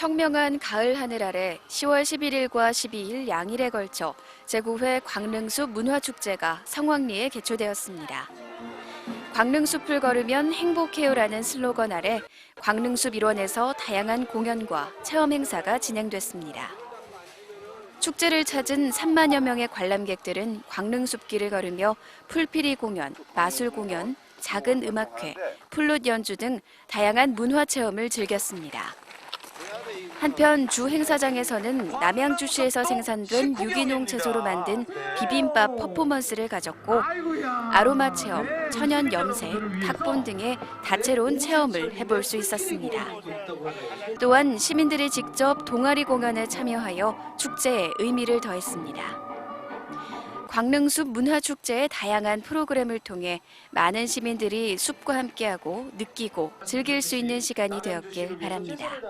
청명한 가을 하늘 아래 10월 11일과 12일 양일에 걸쳐 제9회 광릉숲 문화축제가 성황리에 개최되었습니다. 광릉숲을 걸으면 행복해요라는 슬로건 아래 광릉숲 일원에서 다양한 공연과 체험 행사가 진행됐습니다. 축제를 찾은 3만여 명의 관람객들은 광릉숲길을 걸으며 풀피리 공연, 마술 공연, 작은 음악회, 플룻 연주 등 다양한 문화 체험을 즐겼습니다. 한편 주 행사장에서는 남양주시에서 생산된 유기농 채소로 만든 비빔밥 퍼포먼스를 가졌고 아로마 체험, 천연 염색, 탁본 등의 다채로운 체험을 해볼 수 있었습니다. 또한 시민들이 직접 동아리 공연에 참여하여 축제에 의미를 더했습니다. 광릉숲 문화축제의 다양한 프로그램을 통해 많은 시민들이 숲과 함께하고 느끼고 즐길 수 있는 시간이 되었길 바랍니다.